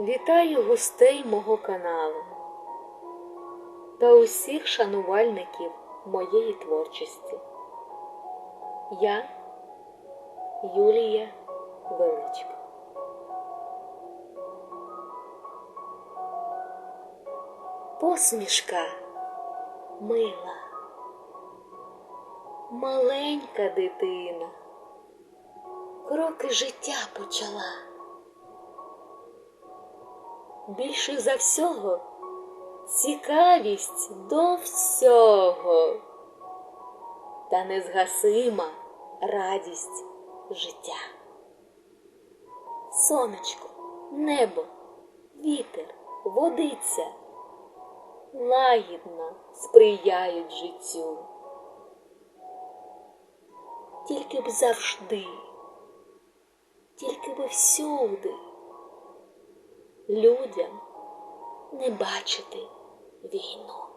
Вітаю гостей мого каналу та усіх шанувальників моєї творчості. Я Юлія Величко. Посмішка мила, маленька дитина, кроки життя почала. Більше за всього цікавість до всього та незгасима радість життя. Сонечко, небо, вітер, водиця лагідно сприяють життю. Тільки б завжди, тільки б всюди людям не бачити війну.